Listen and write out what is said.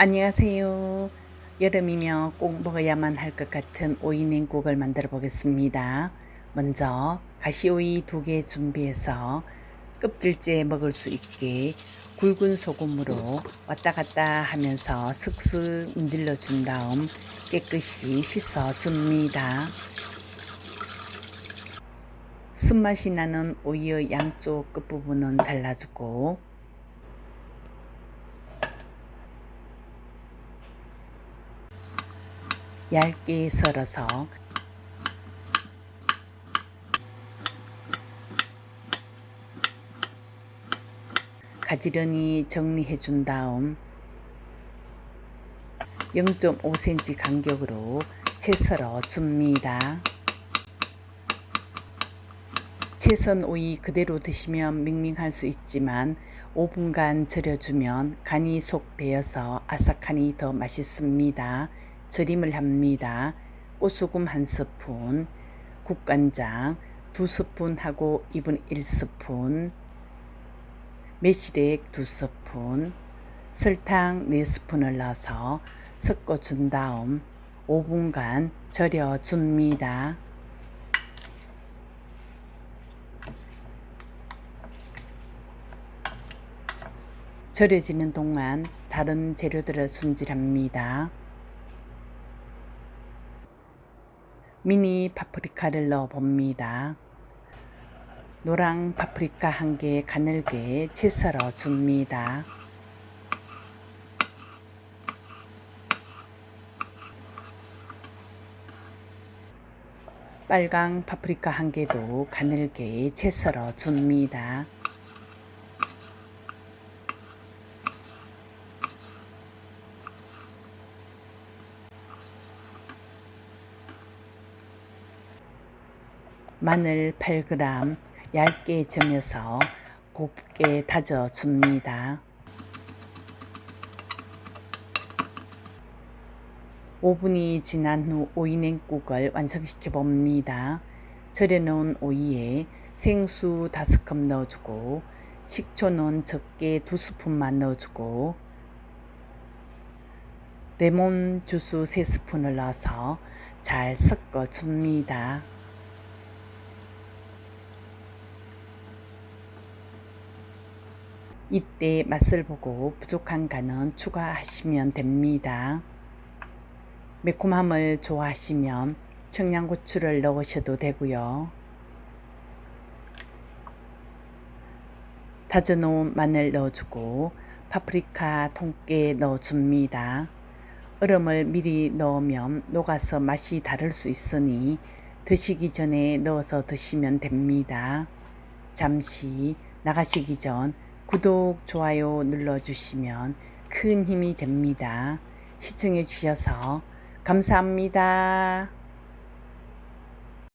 안녕하세요. 여름이며 꼭 먹어야만 할 것 같은 오이 냉국을 만들어 보겠습니다. 먼저 가시오이 두 개 준비해서 껍질째 먹을 수 있게 굵은 소금으로 왔다 갔다 하면서 슥슥 문질러 준 다음 깨끗이 씻어 줍니다. 쓴맛이 나는 오이의 양쪽 끝부분은 잘라주고 얇게 썰어서 가지런히 정리해 준 다음 0.5cm 간격으로 채 썰어 줍니다. 채선 오이 그대로 드시면 밍밍할 수 있지만 5분간 절여주면 간이 속 배어서 아삭하니 더 맛있습니다. 절임을 합니다. 꽃소금 한 스푼, 국간장 두 스푼 하고 2분 1스푼, 매실액 두 스푼, 설탕 4스푼을 넣어서 섞어 준 다음 5분간 절여 줍니다. 절여지는 동안 다른 재료들을 손질합니다. 미니 파프리카를 넣어 봅니다. 노랑 파프리카 한 개 가늘게 채 썰어 줍니다. 빨강 파프리카 한 개도 가늘게 채 썰어 줍니다. 마늘 8g 얇게 점여서 곱게 다져 줍니다. 5분이 지난 후 오이 냉국을 완성시켜 봅니다. 절여 놓은 오이에 생수 5컵 넣어주고 식초는 적게 2스푼만 넣어주고 레몬 주스 3스푼을 넣어서 잘 섞어 줍니다. 이때 맛을 보고 부족한 간은 추가하시면 됩니다. 매콤함을 좋아하시면 청양고추를 넣으셔도 되고요. 다져놓은 마늘 넣어주고 파프리카 통깨 넣어줍니다. 얼음을 미리 넣으면 녹아서 맛이 다를 수 있으니 드시기 전에 넣어서 드시면 됩니다. 잠시 나가시기 전 구독, 좋아요 눌러주시면 큰 힘이 됩니다. 시청해 주셔서 감사합니다.